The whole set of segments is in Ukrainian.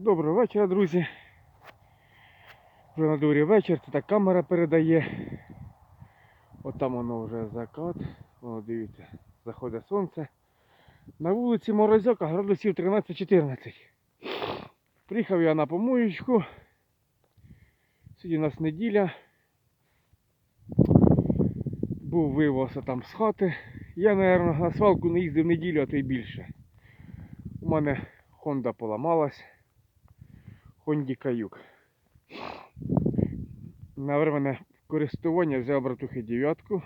Доброго вечора, друзі. Вже на дворі вечір, це так камера передає. От там воно вже закат. Воно дивіться, заходить сонце. На вулиці Морозяка градусів 13-14. Приїхав я на помоєчку. Сьогодні у нас неділя. Був вивоз там з хати. Я, мабуть, на свалку не їздив неділю, а то й більше. У мене Honda поламалась. Хонді Каюк. На временне користування взяв братухи дев'ятку.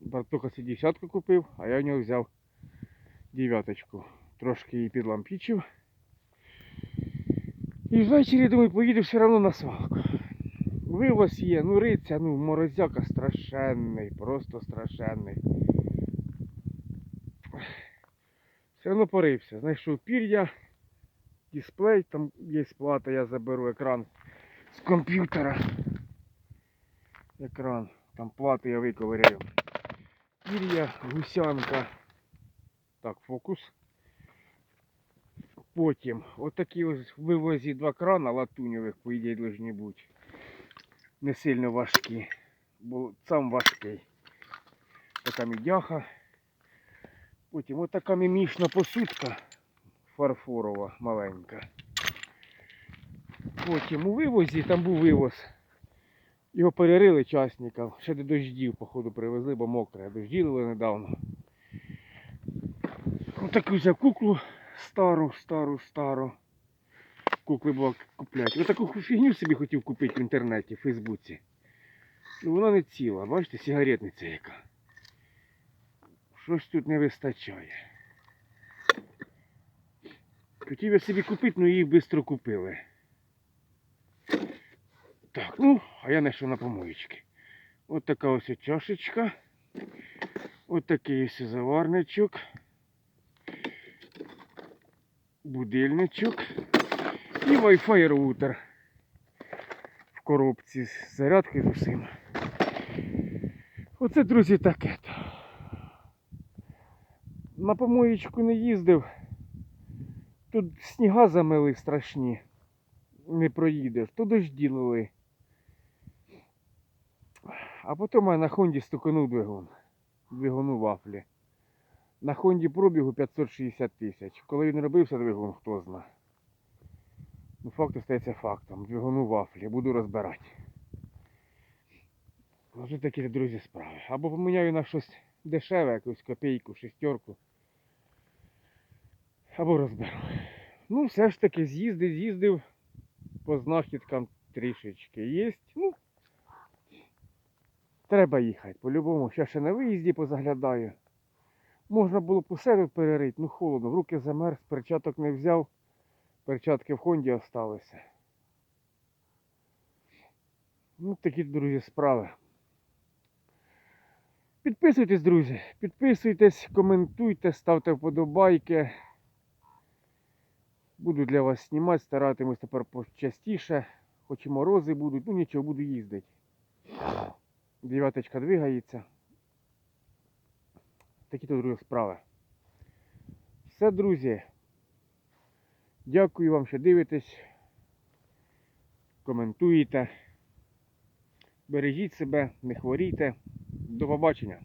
Братуха собі десятку купив, а я в нього взяв дев'яточку. Трошки її підлампічив. І ввечері, думаю, поїду все одно на свалку. Вивоз є, ну риця, ну морозяка страшенний, просто страшенний. Все одно порився. Знайшов пір'я, дисплей, там є плата, я заберу екран з комп'ютера. Екран, там плати я виковиряю. Пір'я, гусянка. Так, фокус. Потім отакі ось вивозі два крана латуньових, по ідеї, должні бути. Не сильно важкі, бо сам важкий. Така мідяха. Потім отака мімішна посудка фарфорова маленька. Потім у вивозі, там був вивоз. Його перерили часникам. Ще до дождів, походу, привезли, бо мокре. Дожділи недавно. Отаку взяв куклу стару, стару, стару. Кукли було купляти. Отаку фігню собі хотів купити в інтернеті, в Фейсбуці. Ну вона не ціла, бачите, сигаретниця яка. Щось тут не вистачає. Хотів я собі купити, але її швидко купили. Так, ну, а я знайшов на помоєчки. От така ось чашечка. От такий ось заварничок. Будильничок. І Wi-Fi роутер. В коробці з зарядкою з усім. Оце, друзі, таке. На помоєчку не їздив. Тут сніга замели страшні. Не проїдеш. То дожді лили. А потім я на Хонді стуканув двигун. Двигуну вафлі. На Хонді пробігу 560 тисяч. Коли він робився двигун, хто зна. Ну, факт остається фактом. Двигуну вафлі. Буду розбирати. Ось такі, друзі, справи. Або поміняю на щось дешеве, якусь копійку, шестерку. Або розберу. Ну, все ж таки з'їздив, з'їздив по знахідкам трішечки є. Ну, треба їхати. По-любому, ще ще на виїзді позаглядаю. Можна було б у себе перерити, ну холодно, в руки замерз, перчаток не взяв, перчатки в Хонді осталися. Ну, такі, друзі, справи. Підписуйтесь, друзі, підписуйтесь, коментуйте, ставте вподобайки. Буду для вас знімати, старатимусь тепер почастіше. Хоч і морози будуть, ну нічого, буду їздити. Дев'яточка двигається. Такі то другі справи. Все, друзі. Дякую вам, що дивитесь. Коментуєте. Бережіть себе, не хворійте. До побачення.